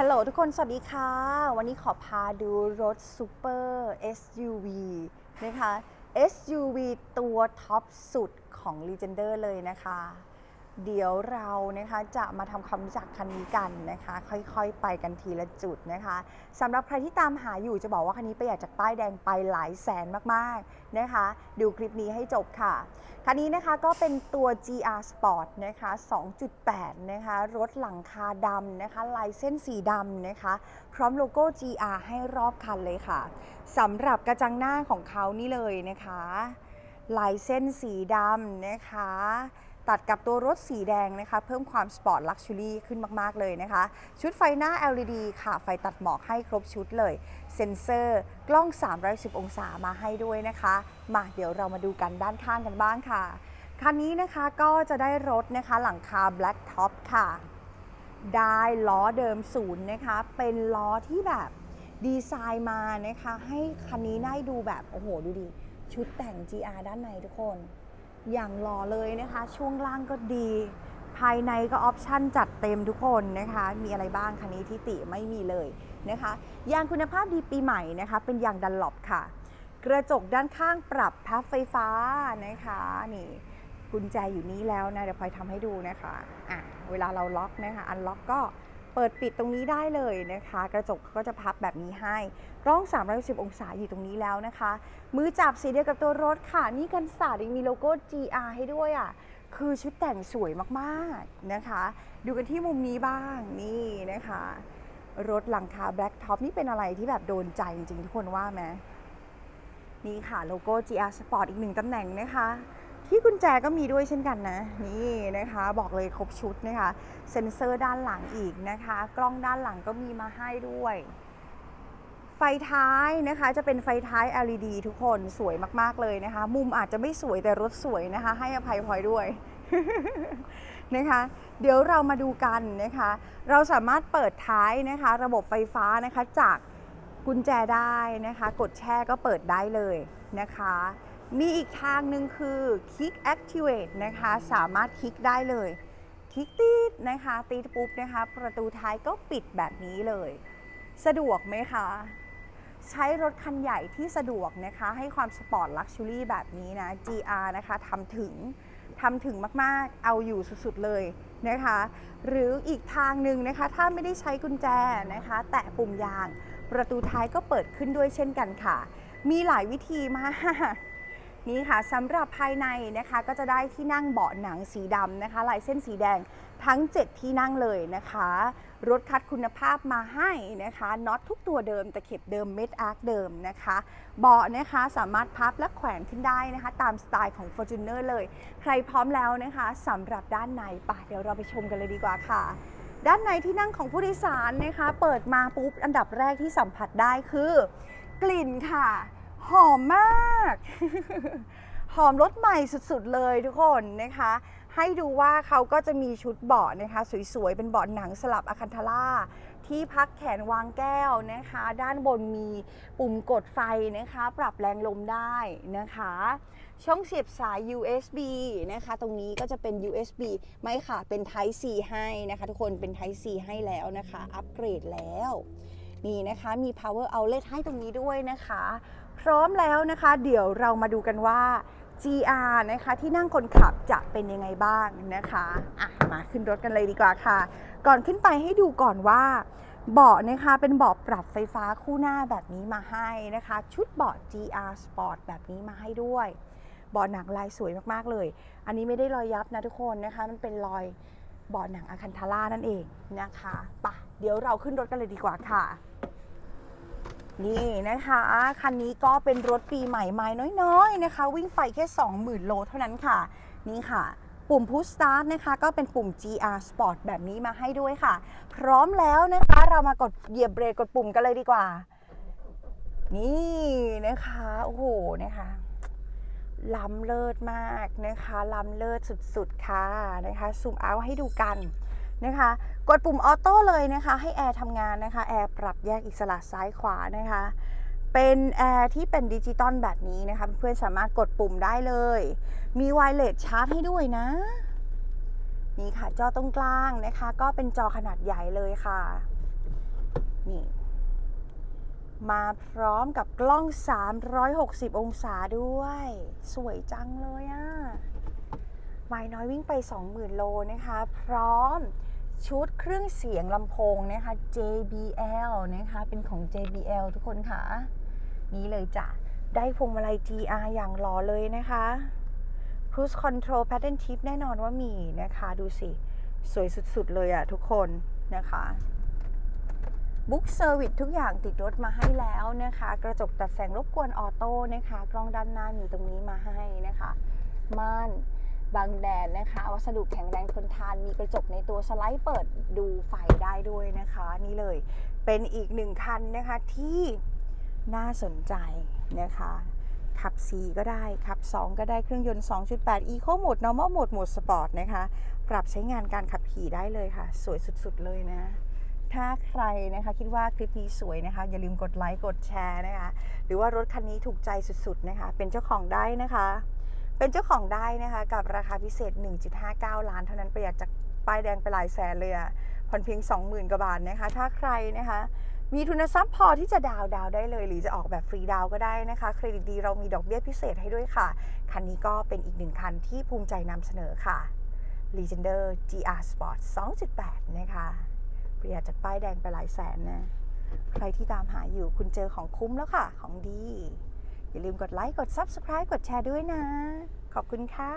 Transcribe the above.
ฮัลโหลทุกคนสวัสดีค่ะ วันนี้ขอพาดูรถซูเปอร์ SUV นะคะ SUV ตัวท็อปสุดของ Legender เลยนะคะ เดี๋ยวเรานะคะจะมาทำความรู้จักคันนี้กันนะคะ ค่อยๆ ไปกันทีละจุดนะคะสำหรับใครที่ตามหาอยู่จะบอกว่าคันนี้ประหยัดจากป้ายแดงไปหลายแสนมากๆนะคะ ดูคลิปนี้ให้จบค่ะ คันนี้นะคะก็เป็นตัว GR Sport นะคะ 2.8 นะคะรถหลังคาดำนะคะลายเส้นสีดำนะคะ พร้อมโลโก้ GR ให้รอบคันเลยค่ะสำหรับกระจังหน้าของเขานี่เลยนะคะ ลายเส้นสีดำนะคะ ตัดกับตัวรถสีแดงนะคะ เพิ่มความสปอร์ตลักชัวรี่ขึ้นมาก ๆ เลยนะคะ ชุดไฟหน้า LED ค่ะ ไฟตัดหมอกให้ครบชุดเลย เซ็นเซอร์ กล้อง 310 องศามาให้ด้วยนะคะ มาเดี๋ยวเรามาดูกันด้านข้างกันบ้างค่ะ คันนี้นะคะก็จะได้รถนะคะหลังคา Black Top ค่ะ ได้ล้อเดิมศูนย์นะคะ เป็นล้อที่แบบดีไซน์มานะคะ ให้คันนี้ได้ดูแบบ โอ้โห ดูดิ ชุดแต่ง GR ด้านในทุกคน อย่างหล่อเลยนะคะ ช่วงล่างก็ดี ภายในก็ออปชั่นจัดเต็มทุกคนนะคะ มีอะไรบ้างคันนี้ที่ติไม่มีเลยนะคะยางคุณภาพดีปีใหม่นะคะ เป็นยางดันหลบค่ะ กระจกด้านข้างปรับพับไฟฟ้านะคะนี่กุญแจอยู่นี้แล้วนะเดี๋ยวพลอยทำให้ดูนะคะอะเวลาเราล็อกนะคะอันล็อกก็ เปิดปิดตรงนี้ได้เลยนะคะ กระจกก็จะพับแบบนี้ให้กล้อง310องศาอยู่ตรงนี้แล้วนะคะ มือจับสีเดียวกับตัวรถค่ะ นี่กันศาสตร์ยังมีโลโก้ GR ให้ด้วยอะคือชุดแต่งสวยมากๆนะคะ ดูกันที่มุมนี้บ้างนี่นะคะ รถหลังคา Black Top นี่เป็นอะไรที่แบบโดนใจจริงๆทุกคนว่าไหมนี่ค่ะโลโก้ GR Sport อีกหนึ่งตำแหน่งนะคะ ที่กุญแจก็มีด้วยเช่นกันนะ นี่นะคะบอกเลยครบชุดนะคะ เซ็นเซอร์ด้านหลังอีกนะคะ กล้องด้านหลังก็มีมาให้ด้วย ไฟท้ายนะคะจะเป็นไฟท้าย LED ทุกคนสวยมาก ๆ เลยนะคะ มุมอาจจะไม่สวยแต่รถสวยนะคะ ให้อภัยพลอยด้วยนะคะเดี๋ยวเรามาดูกันนะคะ เราสามารถเปิดท้ายนะคะ ระบบไฟฟ้านะคะจากกุญแจได้นะคะ กดแช่ก็เปิดได้เลยนะคะ มีอีกทางหนึ่งคือ Kick Activate นะคะ สามารถคลิกได้เลย คลิกตีดนะคะ ตีปุ๊บนะคะ ประตูท้ายก็ปิดแบบนี้เลย สะดวกไหมคะ ใช้รถคันใหญ่ที่สะดวกนะคะ ให้ความสปอร์ตลักชัวรี่แบบนี้นะ GR นะคะทำถึงทำถึงมาก ๆ เอาอยู่สุด ๆ เลยนะคะ หรืออีกทางหนึ่งนะคะ ถ้าไม่ได้ใช้กุญแจนะคะ แตะปุ่มยาง ประตูท้ายก็เปิดขึ้นด้วยเช่นกันค่ะ มีหลายวิธีมาก นี่ค่ะสำหรับภายในนะคะก็จะได้ที่นั่งเบาะหนังสีดำนะคะลายเส้นสีแดงทั้ง 7 ที่นั่งเลยนะคะ รถคัดคุณภาพมาให้นะคะน็อตทุกตัวเดิมตะเข็บเดิมเม็ดอาร์คเดิมนะคะ เบาะนะคะสามารถพับและแขวนขึ้นได้นะคะ ตามสไตล์ของ Fortuner เลย ใครพร้อมแล้วนะคะสำหรับด้านในปะเดี๋ยวเราไปชมกันเลยดีกว่าค่ะ ด้านในที่นั่งของผู้โดยสารนะคะ เปิดมาปุ๊บอันดับแรกที่สัมผัสได้คือ กลิ่นค่ะ หอมมาก หอมรถใหม่สุดๆเลยทุกคนนะคะ ให้ดูว่าเขาก็จะมีชุดเบาะนะคะ สวยๆ เป็นเบาะหนังสลับอะคันทาร่าที่พักแขนวางแก้วนะคะ ด้านบนมีปุ่มกดไฟนะคะ ปรับแรงลมได้นะคะ ช่องเสียบสาย USB นะคะ ตรงนี้ก็จะเป็น USB ไม่ค่ะ เป็น Type C ให้นะคะ ทุกคนเป็น Type C ให้แล้วนะคะ อัปเกรดแล้ว นี่นะคะ มี power outlet ให้ตรงนี้ด้วยนะคะ พร้อมแล้วนะคะ เดี๋ยวเรามาดูกันว่า GR นะคะที่นั่งคนขับจะเป็นยังไงบ้างนะคะอะมาขึ้นรถกันเลยดีกว่าค่ะ ก่อนขึ้นไปให้ดูก่อนว่าเบาะนะคะเป็นเบาะปรับไฟฟ้าคู่หน้าแบบนี้มาให้นะคะ ชุดเบาะ GR Sport แบบนี้มาให้ด้วยเบาะหนังลายสวยมากๆเลย อันนี้ไม่ได้รอยยับนะทุกคนนะคะ มันเป็นรอยเบาะหนังอาคันทาร่านั่นเองนะคะปะเดี๋ยวเราขึ้นรถกันเลยดีกว่าค่ะ นี่นะคะ คันนี้ก็เป็นรถปีใหม่ไม้น้อยๆนะคะ วิ่งไปแค่ 20,000 โลเท่านั้นค่ะ นี่ค่ะ ปุ่ม Push Start นะคะ ก็เป็นปุ่ม GR Sport แบบนี้มาให้ด้วยค่ะ พร้อมแล้วนะคะเรามากดเหยียบเบรกกดปุ่มกันเลยดีกว่า นี่นะคะ โอ้โหนะคะล้ำเลิศมากนะคะล้ำเลิศสุดๆค่ะนะคะซูมเอาให้ดูกัน นะคะ กดปุ่มออโต้เลยนะคะ ให้แอร์ทำงานนะคะ แอร์ปรับแยกอิสระซ้ายขวานะคะ เป็นแอร์ที่เป็นดิจิตอลแบบนี้นะคะ เพื่อนสามารถกดปุ่มได้เลย มีไวเลสชาร์จให้ด้วยนะ นี่ค่ะ จอตรงกลางนะคะ ก็เป็นจอขนาดใหญ่เลยค่ะ นี่มาพร้อมกับกล้อง 360 องศาด้วย สวยจังเลยอะ่ะไม้น้อยวิ่งไป 20,000 โลนะคะ พร้อม ชุดเครื่องเสียงลำโพงนะคะ JBL นะคะเป็นของ JBL ทุกคนค่ะ นี่เลยจ้ะ ได้พวงมาลัย GR อย่างหล่อเลยนะคะ Cruise Control Pattern Tip แน่นอนว่ามีนะคะ ดูสิ สวยสุดๆเลยอะทุกคนนะคะบุ๊กเซอร์วิสทุกอย่างติดรถมาให้แล้วนะคะ กระจกตัดแสงรบกวนออโต้นะคะ กล้องด้านหน้ามีตรงนี้มาให้นะคะ ม่าน บังแดดนะคะ วัสดุแข็งแรงทนทาน มีกระจกในตัวสไลด์เปิดดูไฟได้ด้วยนะคะ นี่เลยเป็นอีกหนึ่งคันนะคะที่น่าสนใจนะคะ ขับ 4 ก็ได้ ขับ 2 ก็ได้เครื่องยนต์ 2.8 Eco Mode Normal Mode Mode Sport นะคะ ปรับใช้งานการขับขี่ได้เลยค่ะ สวยสุดๆเลยนะถ้าใครนะคะคิดว่าคลิปนี้สวยนะคะ อย่าลืมกดไลค์กดแชร์นะคะ หรือว่ารถคันนี้ถูกใจสุดๆนะคะ เป็นเจ้าของได้นะคะ เป็นเจ้าของได้นะคะกับราคาพิเศษ 1.59 ล้านเท่านั้นประหยัดจากป้ายแดงไปหลายแสนเลยอะผ่อนเพียง 20,000กว่าบาทนะคะ ถ้าใครนะคะมีทุนทรัพย์พอที่จะดาวดาวได้เลย หรือจะออกแบบฟรีดาวก็ได้นะคะ เครดิตดีเรามีดอกเบี้ยพิเศษให้ด้วยค่ะ คันนี้ก็เป็นอีกหนึ่งคันที่ภูมิใจนำเสนอค่ะ Legender GR Sport 2.8 นะคะประหยัดจากป้ายแดงไปหลายแสนนะ ใครที่ตามหาอยู่คุณเจอของคุ้มแล้วค่ะ ของดี อย่าลืมกดไลค์ กด Subscribe กดแชร์ด้วยนะ ขอบคุณค่ะ